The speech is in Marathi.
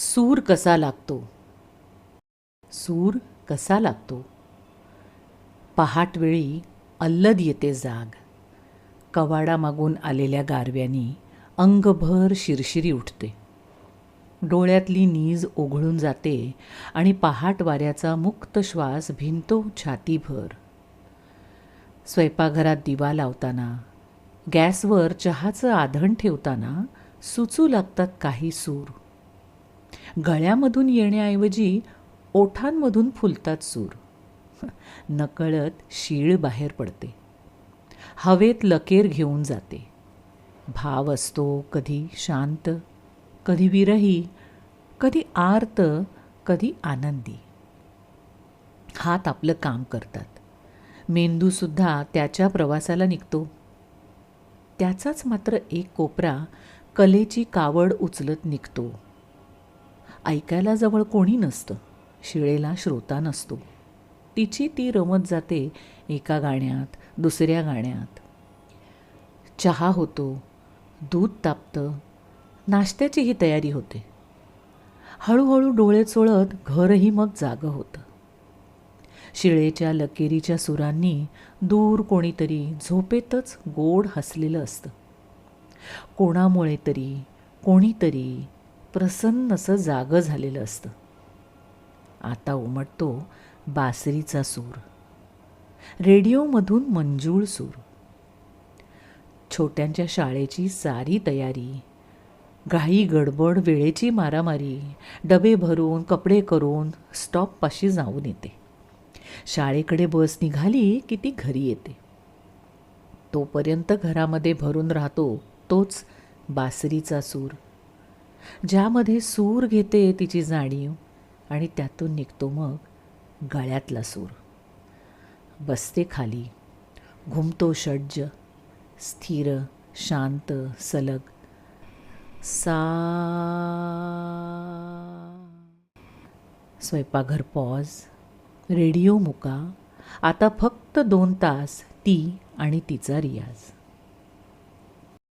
सूर कसा लागतो? सूर कसा लागतो? पहाटवेळी अल्लद येते जाग. कवाडा मागून आलेल्या गारव्यानी अंगभर शिरशिरी उठते. डोळ्यातली नीज ओघळून जाते आणि पहाट वाऱ्याचा मुक्त श्वास भिंतो छातीभर. स्वयंपाकघरात दिवा लावताना गॅसवर चहाचं आधण ठेवताना सुचू लागतात काही सूर. गळ्यामधून येण्याऐवजी ओठांमधून फुलतात सूर. नकळत शीळ बाहेर पडते. हवेत लकेर घेऊन जाते. भाव असतो कधी शांत कधी विरही कधी आर्त कधी आनंदी. हात आपलं काम करतात. मेंदूसुद्धा त्याच्या प्रवासाला निघतो. त्याचाच मात्र एक कोपरा कलेची कावड उचलत निघतो. ऐकायला जवळ कोणी नसतं शिळेला श्रोता नसतो. तिची ती रमत जाते एका गाण्यात दुसऱ्या गाण्यात. चहा होतो दूध तापतं नाश्त्याचीही तयारी होते. हळूहळू डोळे चोळत घरही मग जागं होतं. शिळेच्या लकेरीच्या सुरांनी दूर कोणीतरी झोपेतच गोड हसलेलं असतं. कोणामुळे तरी कोणीतरी प्रसन्नसं जागं झालेलं असतं. आता उमटतो बासरीचा सूर. रेडिओमधून मंजूळ सूर. छोट्यांच्या शाळेची सारी तयारी. घाई गडबड वेळेची मारामारी. डबे भरून कपडे करून स्टॉपपाशी जाऊन येते. शाळेकडे बस निघाली की ती घरी येते. तोपर्यंत घरामध्ये भरून राहतो तोच बासरीचा सूर. ज्यामध्ये सूर घेते तिची जाणीव आणि त्यातून निघतो मग गळ्यातला सूर. बसते खाली. घुमतो षड्ज. स्थिर शांत सलग. सा स्वयंपाकघर पॉज. रेडिओ मुका. आता फक्त दोन तास ती आणि तिचा रियाज.